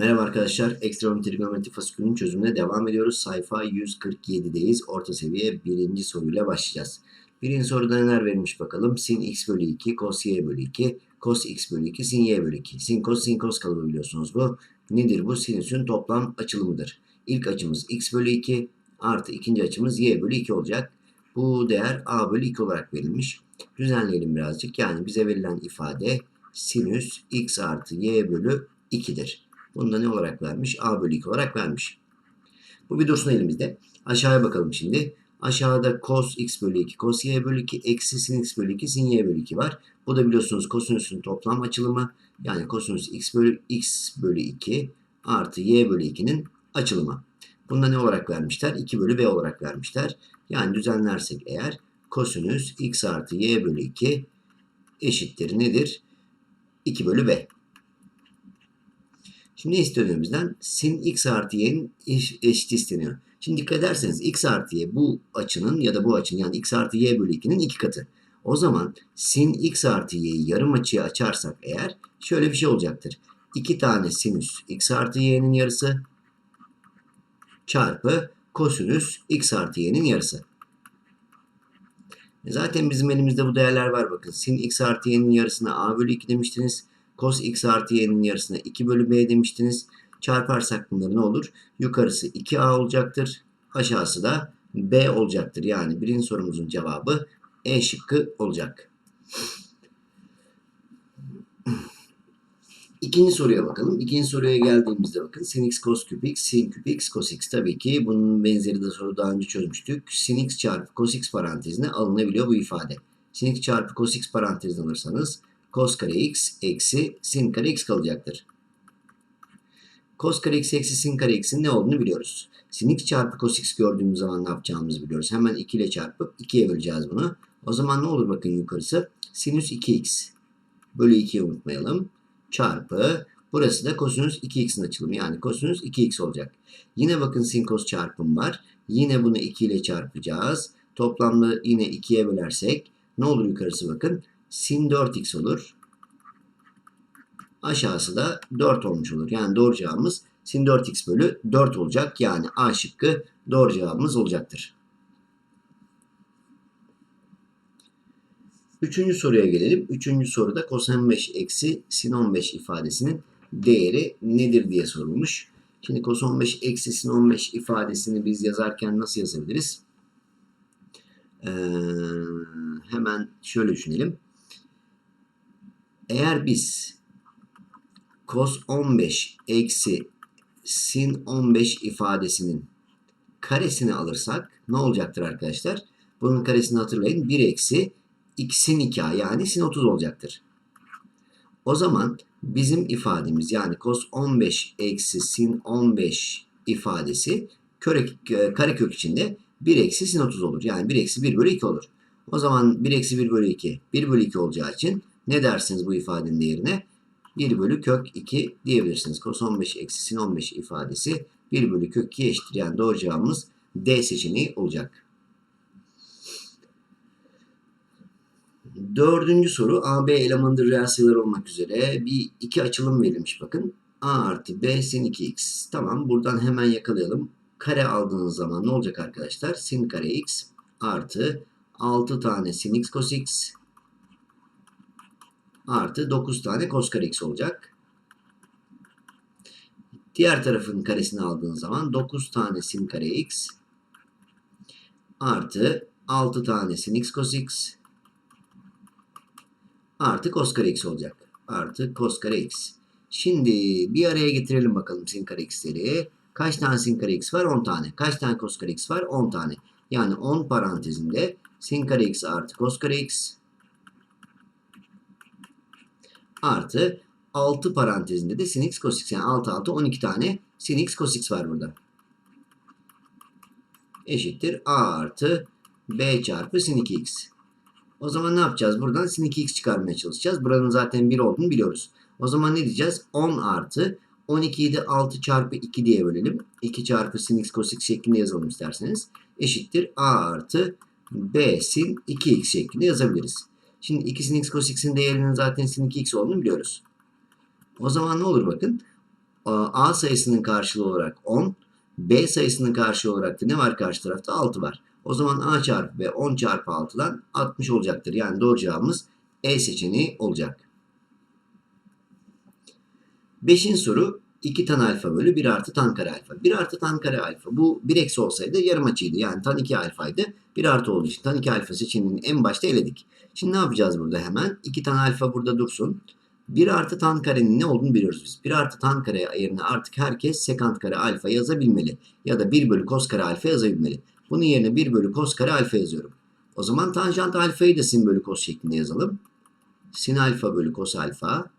Merhaba arkadaşlar. Ekstrem trigonometri fasikülünün çözümüne devam ediyoruz. Sayfa 147'deyiz. Orta seviye birinci soruyla başlayacağız. Birinci soruda neler verilmiş bakalım. Sin x bölü 2, cos y bölü 2, cos x bölü 2, sin y bölü 2. Sin cos, sin cos kalıbı biliyorsunuz bu. Nedir bu? Sinüsün toplam açılımıdır. İlk açımız x bölü 2 artı ikinci açımız y bölü 2 olacak. Bu değer a bölü 2 olarak verilmiş. Düzenleyelim birazcık. Yani bize verilen ifade sinüs x artı y bölü 2'dir. Bunu da ne olarak vermiş? A bölü 2 olarak vermiş. Bu bir dursun elimizde. Aşağıya bakalım şimdi. Aşağıda cos x bölü 2, cos y bölü 2, eksi sin x bölü 2, sin y bölü 2 var. Bu da biliyorsunuz kosinüsün toplam açılımı. Yani kosinüs x bölü x bölü 2 artı y bölü 2'nin açılımı. Bunda ne olarak vermişler? 2 bölü b olarak vermişler. Yani düzenlersek eğer kosinüs x artı y bölü 2 eşittir nedir? 2 bölü b. Şimdi ne istiyor önümüzden? Sin x artı y'nin eş, isteniyor. Şimdi dikkat ederseniz x artı y bu açının ya da bu açının yani x artı y bölü 2'nin iki katı. O zaman sin x artı y'yi yarım açıya açarsak eğer şöyle bir şey olacaktır. 2 tane sinüs x artı y'nin yarısı çarpı kosinüs x artı y'nin yarısı. Zaten bizim elimizde bu değerler var bakın. Sin x artı y'nin yarısına a bölü 2 demiştiniz. Cos x artı y'nin yarısına 2 bölü b demiştiniz. Çarparsak bunları ne olur? Yukarısı 2a olacaktır. Aşağısı da b olacaktır. Yani birinci sorumuzun cevabı E şıkkı olacak. İkinci soruya bakalım. İkinci soruya geldiğimizde bakın. Sin x cos küp x, sin küp x cos x. Tabii ki bunun benzeri de soru daha önce çözmüştük. Sin x çarpı cos x parantezine alınabiliyor bu ifade. Sin x çarpı cos x parantezine alırsanız cos kare x eksi sin kare x kalacaktır. Cos kare x eksi sin kare x'in ne olduğunu biliyoruz. Sin x çarpı cos x gördüğümüz zaman ne yapacağımızı biliyoruz. Hemen 2 ile çarpıp 2'ye böleceğiz bunu. O zaman ne olur bakın yukarısı. Sinüs 2x bölü 2'yi unutmayalım. Çarpı burası da kosinüs 2x'in açılımı. Yani kosinüs 2x olacak. Yine bakın sin cos çarpım var. Yine bunu 2 ile çarpacağız. Toplamda yine 2'ye bölersek ne olur yukarısı bakın sin 4x olur. Aşağısı da 4 olmuş olur. Yani doğru cevabımız sin 4x bölü 4 olacak. Yani A şıkkı doğru cevabımız olacaktır. Üçüncü soruya gelelim. Üçüncü soruda kosen 5 eksi sin 15 ifadesinin değeri nedir diye sorulmuş. Şimdi cos 15 eksi sin 15 ifadesini biz yazarken nasıl yazabiliriz? Ee, hemen şöyle düşünelim. Eğer biz cos 15 eksi sin 15 ifadesinin karesini alırsak ne olacaktır arkadaşlar? Bunun karesini hatırlayın. 1 eksi x'in 2a yani sin 30 olacaktır. O zaman bizim ifademiz yani cos 15 eksi sin 15 ifadesi köre, karekök içinde 1 eksi sin 30 olur. Yani 1 eksi 1 bölü 2 olur. O zaman 1 eksi 1 bölü 2 1 bölü 2 olacağı için ne dersiniz bu ifadenin değerine? 1 bölü kök 2 diyebilirsiniz. Cos 15 eksi sin 15 ifadesi 1 bölü kök 2 eşittir. Yani doğru cevabımız D seçeneği olacak. Dördüncü soru AB elemandır reel sayılar olmak üzere bir iki açılım verilmiş bakın. A artı B sin 2x. Tamam buradan hemen yakalayalım. Kare aldığınız zaman ne olacak arkadaşlar? Sin kare x artı 6 tane sin x cos x artı 9 tane cos kare x olacak. Diğer tarafın karesini aldığınız zaman 9 tane sin kare x artı 6 tane sin x cos x artı cos kare x olacak. Artı cos kare x. Şimdi bir araya getirelim bakalım sin kare x'leri. Kaç tane sin kare x var? 10 tane. Kaç tane cos kare x var? 10 tane. Yani 10 parantezinde sin kare x artı cos kare x artı 6 parantezinde de sin x cos x. Yani 6 6 12 tane sin x cos x var burada. Eşittir a artı b çarpı sin 2x. O zaman ne yapacağız? Buradan sin 2x çıkarmaya çalışacağız. Buranın zaten 1 olduğunu biliyoruz. O zaman ne diyeceğiz? 10 artı 12'yi de 6 çarpı 2 diye bölelim. 2 çarpı sin x cos x şeklinde yazalım isterseniz. Eşittir a artı b sin 2x şeklinde yazabiliriz. Şimdi 2 sin x cos x'in değerinin zaten sin 2x olduğunu biliyoruz. O zaman ne olur bakın. A sayısının karşılığı olarak 10. B sayısının karşılığı olarak da ne var karşı tarafta? 6 var. O zaman A çarpı B 10 çarpı 6'dan 60 olacaktır. Yani doğru cevabımız E seçeneği olacak. Beşinci soru 2 tan alfa bölü 1 artı tan kare alfa. 1 artı tan kare alfa. Bu 1 eksi olsaydı yarım açıydı. Yani tan 2 alfaydı. 1 artı olduğu için tan 2 alfa seçeneğini en başta eledik. Şimdi ne yapacağız burada hemen? 2 tan alfa burada dursun. 1 artı tan karenin ne olduğunu biliyoruz biz. 1 artı tan kare yerine artık herkes sekant kare alfa yazabilmeli. Ya da 1 bölü kos kare alfa yazabilmeli. Bunun yerine 1 bölü kos kare alfa yazıyorum. O zaman tanjant alfayı da sin bölü kos şeklinde yazalım. Sin alfa bölü kos alfa.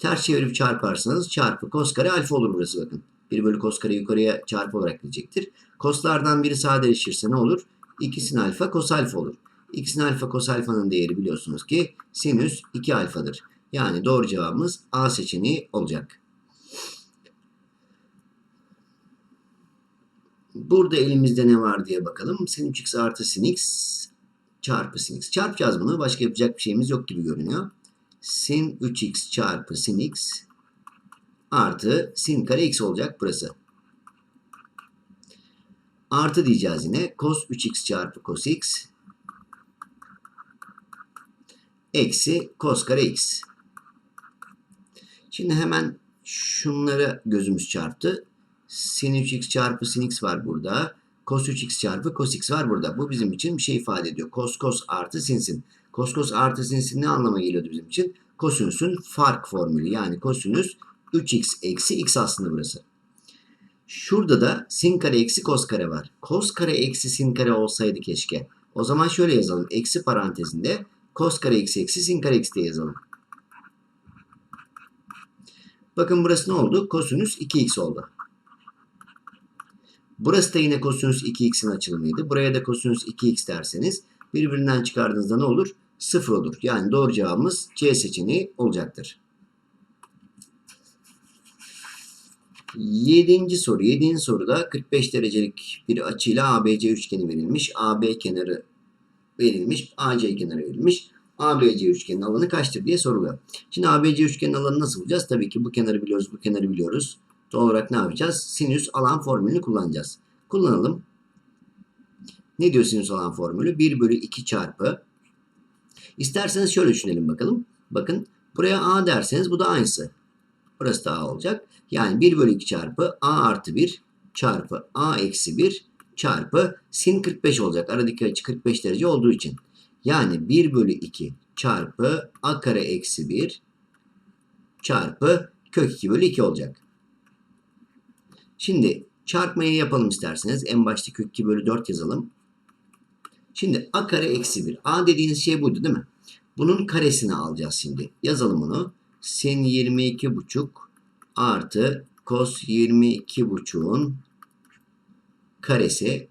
Ters çevirip çarparsanız çarpı kos kare alfa olur burası bakın. 1 bölü kos kare yukarıya çarpı olarak gidecektir. Koslardan biri sadeleşirse ne olur? 2 sin alfa kos alfa olur. 2 sin alfa kos alfanın değeri biliyorsunuz ki sinüs 2 alfadır. Yani doğru cevabımız A seçeneği olacak. Burada elimizde ne var diye bakalım. Sin 3x artı sin x çarpı sin x. Çarpacağız bunu. Başka yapacak bir şeyimiz yok gibi görünüyor. Sin 3x çarpı sin x artı sin kare x olacak burası. Artı diyeceğiz yine. Cos 3x çarpı cos x eksi cos kare x. Şimdi hemen şunlara gözümüz çarptı. Sin 3x çarpı sin x var burada. Cos 3x çarpı cos x var burada. Bu bizim için bir şey ifade ediyor. Cos cos artı sin sin. Cos cos artı sin sin ne anlama geliyordu bizim için? Kosinüsün fark formülü. Yani kosinüs 3x eksi x aslında burası. Şurada da sin kare eksi cos kare var. Cos kare eksi sin kare olsaydı keşke. O zaman şöyle yazalım. Eksi parantezinde cos kare eksi eksi sin kare eksi diye yazalım. Bakın burası ne oldu? Kosinüs 2x oldu. Burası da yine kosinüs 2x'in açılımıydı. Buraya da kosinüs 2x derseniz birbirinden çıkardığınızda ne olur? 0 olur. Yani doğru cevabımız C seçeneği olacaktır. Yedinci soru. Yedinci soruda 45 derecelik bir açıyla ABC üçgeni verilmiş. AB kenarı verilmiş. AC kenarı verilmiş. ABC üçgenin alanı kaçtır diye soruluyor. Şimdi ABC üçgenin alanı nasıl bulacağız? Tabii ki bu kenarı biliyoruz, bu kenarı biliyoruz. Doğal olarak ne yapacağız? Sinüs alan formülünü kullanacağız. Kullanalım. Ne diyor sinüs alan formülü? 1 bölü 2 çarpı. İsterseniz şöyle düşünelim bakalım. Bakın buraya A derseniz bu da aynısı. Burası da A olacak. Yani 1 bölü 2 çarpı A artı 1 çarpı A eksi 1 çarpı sin 45 olacak. Aradaki açı 45 derece olduğu için. Yani 1 bölü 2 çarpı A kare eksi 1 çarpı kök 2 bölü 2 olacak. Şimdi çarpmayı yapalım isterseniz. En başta kök 2 bölü 4 yazalım. Şimdi a kare eksi 1. A dediğiniz şey buydu değil mi? Bunun karesini alacağız şimdi. Yazalım onu. Sin 22 buçuk artı cos 22 buçuğun karesi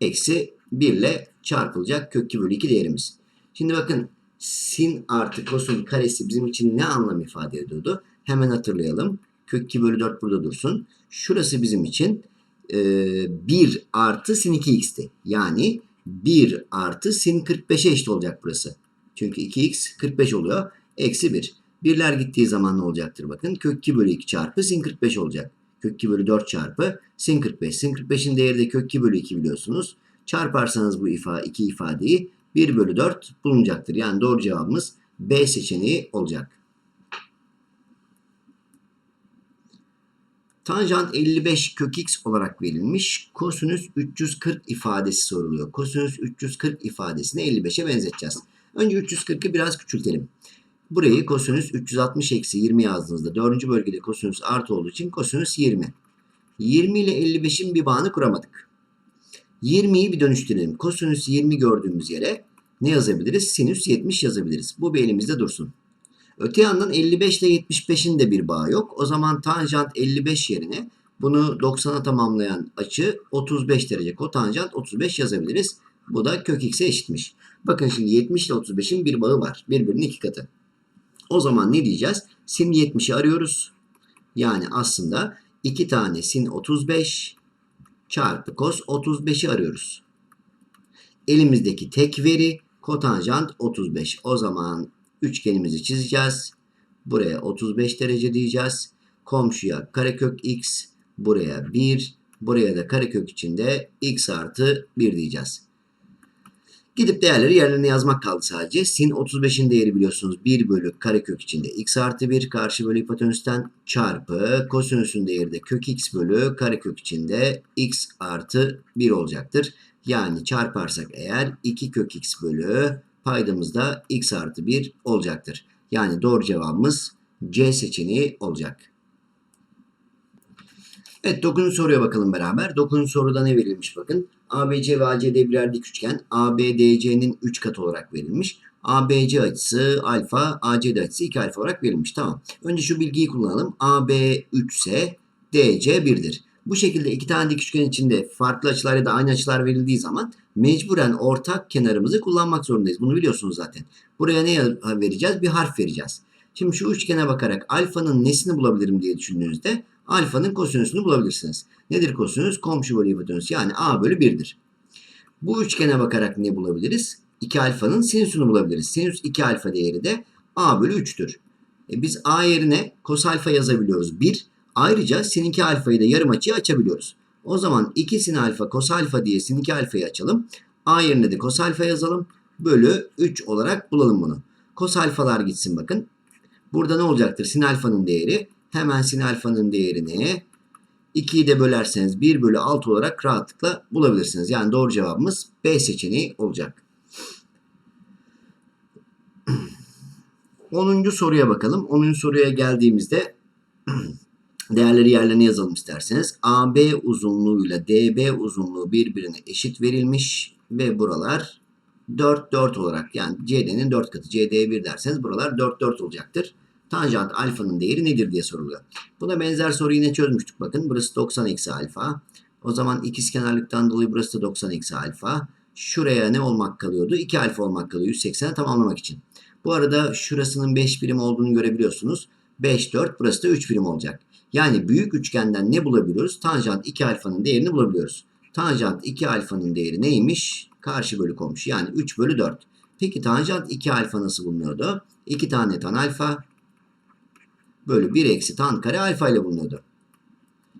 eksi 1 ile çarpılacak kök 2 bölü 2 değerimiz. Şimdi bakın sin artı cos'un karesi bizim için ne anlam ifade ediyordu? Hemen hatırlayalım. Kök 2 bölü 4 burada dursun. Şurası bizim için e, 1 artı sin 2x'ti. Yani 1 artı sin 45'e eşit olacak burası. Çünkü 2x 45 oluyor. Eksi 1. Birler gittiği zaman ne olacaktır bakın. Kök 2 bölü 2 çarpı sin 45 olacak. Kök 2 bölü 4 çarpı sin 45. Sin 45'in değeri de kök 2 bölü 2 biliyorsunuz. Çarparsanız bu ifa, iki ifadeyi 1 bölü 4 bulunacaktır. Yani doğru cevabımız B seçeneği olacak. Tanjant 55 kök x olarak verilmiş. Kosinüs 340 ifadesi soruluyor. Kosinüs 340 ifadesini 55'e benzeteceğiz. Önce 340'ı biraz küçültelim. Burayı kosinüs 360 eksi 20 yazdığınızda 4. bölgede kosinüs artı olduğu için kosinüs 20. 20 ile 55'in bir bağını kuramadık. 20'yi bir dönüştürelim. Kosinüs 20 gördüğümüz yere ne yazabiliriz? Sinüs 70 yazabiliriz. Bu bir elimizde dursun. Öte yandan 55 ile 75'in de bir bağı yok. O zaman tanjant 55 yerine bunu 90'a tamamlayan açı 35 derece. Kotanjant 35 yazabiliriz. Bu da kök x'e eşitmiş. Bakın şimdi 70 ile 35'in bir bağı var. Birbirinin iki katı. O zaman ne diyeceğiz? Sin 70'i arıyoruz. Yani aslında iki tane sin 35 çarpı cos 35'i arıyoruz. Elimizdeki tek veri kotanjant 35. O zaman üçgenimizi çizeceğiz. Buraya 35 derece diyeceğiz. Komşuya karekök x. Buraya 1. Buraya da karekök içinde x artı 1 diyeceğiz. Gidip değerleri yerlerine yazmak kaldı sadece. Sin 35'in değeri biliyorsunuz 1 bölü karekök içinde x artı 1 karşı bölü hipotenüsten çarpı kosinüsün değeri de kök x bölü karekök içinde x artı 1 olacaktır. Yani çarparsak eğer 2 kök x bölü paydamızda x artı 1 olacaktır. Yani doğru cevabımız C seçeneği olacak. Evet 9. soruya bakalım beraber. 9. soruda ne verilmiş bakın. ABC ve ACD birer dik üçgen. ABDC'nin 3 katı olarak verilmiş. ABC açısı alfa, ACD açısı 2 alfa olarak verilmiş. Tamam. Önce şu bilgiyi kullanalım. AB 3 ise DC 1'dir. Bu şekilde iki tane dik üçgen içinde farklı açılar ya da aynı açılar verildiği zaman mecburen ortak kenarımızı kullanmak zorundayız. Bunu biliyorsunuz zaten. Buraya ne vereceğiz? Bir harf vereceğiz. Şimdi şu üçgene bakarak alfanın nesini bulabilirim diye düşündüğünüzde alfanın kosinüsünü bulabilirsiniz. Nedir kosinüs? Komşu bölü hipotenüs yani a bölü 1'dir. Bu üçgene bakarak ne bulabiliriz? 2 alfanın sinüsünü bulabiliriz. Sinüs 2 alfa değeri de a bölü 3'tür. E biz a yerine kos alfa yazabiliyoruz 1. Ayrıca sin 2 alfayı da yarım açıya açabiliyoruz. O zaman 2 sin alfa kos alfa diye sin 2 alfayı açalım. A yerine de kos alfa yazalım. Bölü 3 olarak bulalım bunu. Kos alfalar gitsin bakın. Burada ne olacaktır? Sin alfanın değeri. Hemen sin alfanın değerini 2'yi de bölerseniz 1 bölü 6 olarak rahatlıkla bulabilirsiniz. Yani doğru cevabımız B seçeneği olacak. 10. soruya bakalım. 10. soruya geldiğimizde değerleri yerlerine yazalım isterseniz. AB uzunluğuyla DB uzunluğu birbirine eşit verilmiş ve buralar 4 4 olarak yani CD'nin 4 katı CD1 derseniz buralar 4 4 olacaktır. Tanjant alfanın değeri nedir diye soruluyor. Buna benzer soruyu yine çözmüştük. Bakın burası 90 eksi alfa. O zaman ikizkenarlıktan dolayı burası da 90 eksi alfa. Şuraya ne olmak kalıyordu? 2 alfa olmak kalıyor 180'e tamamlamak için. Bu arada şurasının 5 birim olduğunu görebiliyorsunuz. 5, 4 burası da 3 birim olacak. Yani büyük üçgenden ne bulabiliyoruz? Tanjant 2 alfanın değerini bulabiliyoruz. Tanjant 2 alfanın değeri neymiş? Karşı bölü komşu yani 3 bölü 4. Peki tanjant 2 alfa nasıl bulunuyordu? 2 tane tan alfa bölü 1 eksi tan kare alfa ile bulunuyordu.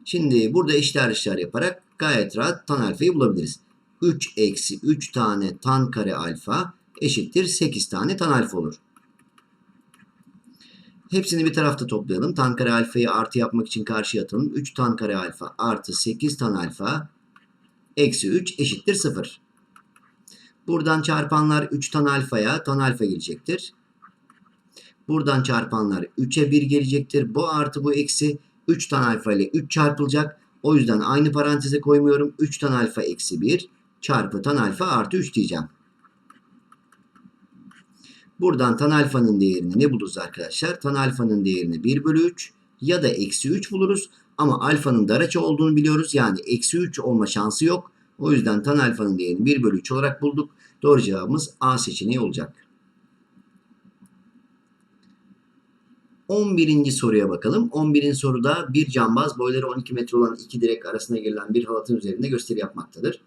Şimdi burada eşler işler yaparak gayet rahat tan alfayı bulabiliriz. 3 eksi 3 tane tan kare alfa eşittir 8 tane tan alfa olur. Hepsini bir tarafta toplayalım. Tan kare alfayı artı yapmak için karşıya atalım. 3 tan kare alfa artı 8 tan alfa eksi 3 eşittir 0. Buradan çarpanlar 3 tan alfaya tan alfa gelecektir. Buradan çarpanlar 3'e 1 gelecektir. Bu artı bu eksi 3 tan alfa ile 3 çarpılacak. O yüzden aynı paranteze koymuyorum. 3 tan alfa eksi 1 çarpı tan alfa artı 3 diyeceğim. Buradan tan alfanın değerini ne buluruz arkadaşlar? Tan alfanın değerini 1 bölü 3 ya da eksi 3 buluruz. Ama alfanın dar açı olduğunu biliyoruz. Yani eksi 3 olma şansı yok. O yüzden tan alfanın değerini 1 bölü 3 olarak bulduk. Doğru cevabımız A seçeneği olacak. 11. soruya bakalım. 11. soruda bir cambaz boyları 12 metre olan iki direk arasına girilen bir halatın üzerinde gösteri yapmaktadır.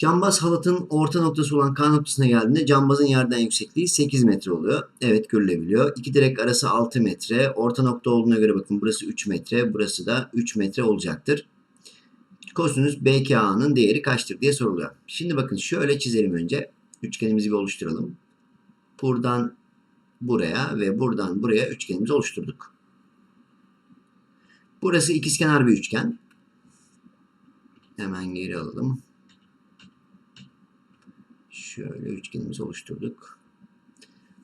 Cambaz halatın orta noktası olan K noktasına geldiğinde cambazın yerden yüksekliği 8 metre oluyor. Evet görülebiliyor. İki direk arası 6 metre. Orta nokta olduğuna göre bakın burası 3 metre. Burası da 3 metre olacaktır. Kosinüs BKA'nın değeri kaçtır diye soruluyor. Şimdi bakın şöyle çizelim önce. Üçgenimizi bir oluşturalım. Buradan buraya ve buradan buraya üçgenimizi oluşturduk. Burası ikizkenar bir üçgen. Hemen geri alalım. Şöyle üçgenimizi oluşturduk.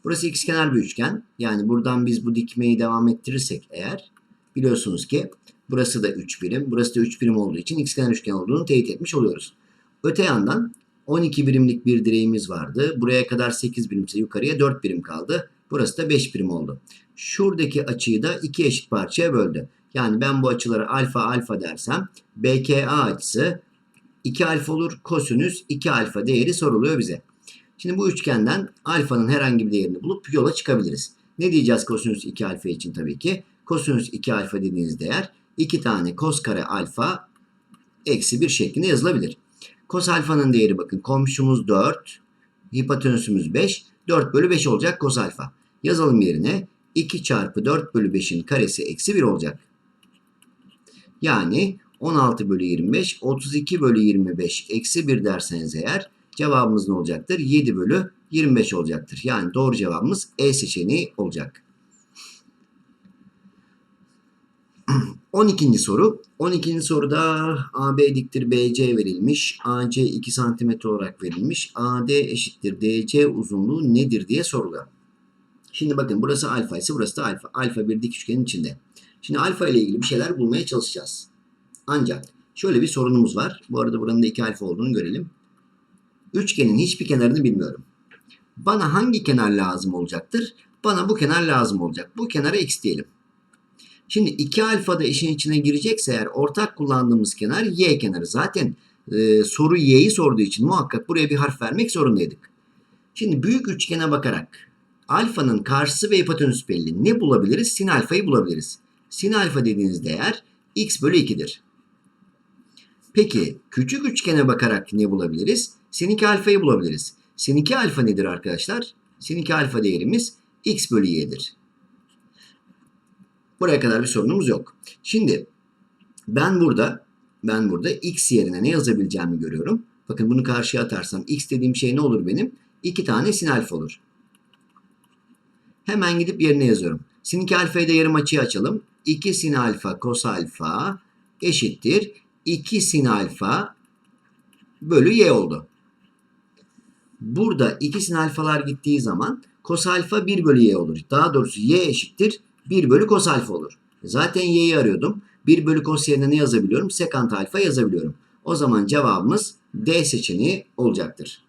Burası ikizkenar bir üçgen. Yani buradan biz bu dikmeyi devam ettirirsek eğer biliyorsunuz ki burası da 3 birim, burası da 3 birim olduğu için ikizkenar üçgen olduğunu teyit etmiş oluyoruz. Öte yandan 12 birimlik bir direğimiz vardı. Buraya kadar 8 birimse yukarıya 4 birim kaldı. Burası da 5 birim oldu. Şuradaki açıyı da iki eşit parçaya böldü. Yani ben bu açıları alfa alfa dersem BKA açısı 2 alfa olur. Kosinüs 2 alfa değeri soruluyor bize. Şimdi bu üçgenden alfanın herhangi bir değerini bulup yola çıkabiliriz. Ne diyeceğiz kosinüs 2 alfa için tabii ki? Kosinüs 2 alfa dediğiniz değer 2 tane kos kare alfa eksi 1 şeklinde yazılabilir. Kos alfanın değeri bakın komşumuz 4, hipotenüsümüz 5. 4 bölü 5 olacak kos alfa. Yazalım yerine. 2 çarpı 4 bölü 5'in karesi eksi 1 olacak. Yani 16 bölü 25, 32 bölü 25 eksi 1 derseniz eğer cevabımız ne olacaktır? 7 bölü 25 olacaktır. Yani doğru cevabımız E seçeneği olacak. 12. soru. 12. soruda AB diktir BC verilmiş. AC 2 cm olarak verilmiş. AD eşittir DC uzunluğu nedir diye soruluyor. Şimdi bakın burası alfa ise burası da alfa. Alfa bir dik üçgenin içinde. Şimdi alfa ile ilgili bir şeyler bulmaya çalışacağız. Ancak şöyle bir sorunumuz var. Bu arada buranın da 2 alfa olduğunu görelim. Üçgenin hiçbir kenarını bilmiyorum. Bana hangi kenar lazım olacaktır? Bana bu kenar lazım olacak. Bu kenara x diyelim. Şimdi 2 alfa da işin içine girecekse eğer ortak kullandığımız kenar y kenarı. Zaten e, soru y'yi sorduğu için muhakkak buraya bir harf vermek zorundaydık. Şimdi büyük üçgene bakarak alfanın karşısı ve hipotenüs belli. Ne bulabiliriz? Sin alfayı bulabiliriz. Sin alfa dediğiniz değer x bölü 2'dir. Peki küçük üçgene bakarak ne bulabiliriz? Sin 2 alfayı bulabiliriz. Sin 2 alfa nedir arkadaşlar? Sin 2 alfa değerimiz x bölü y'dir. Buraya kadar bir sorunumuz yok. Şimdi ben burada ben burada x yerine ne yazabileceğimi görüyorum. Bakın bunu karşıya atarsam x dediğim şey ne olur benim? 2 tane sin alfa olur. Hemen gidip yerine yazıyorum. Sin 2 alfayı da yarım açıya açalım. 2 sin alfa kos alfa eşittir. 2 sin alfa bölü y oldu. Burada 2 sin alfalar gittiği zaman kos alfa 1 bölü y olur. Daha doğrusu y eşittir 1 bölü kos alfa olur. Zaten y'yi arıyordum. 1 bölü kos yerine ne yazabiliyorum? Sekant alfa yazabiliyorum. O zaman cevabımız D seçeneği olacaktır.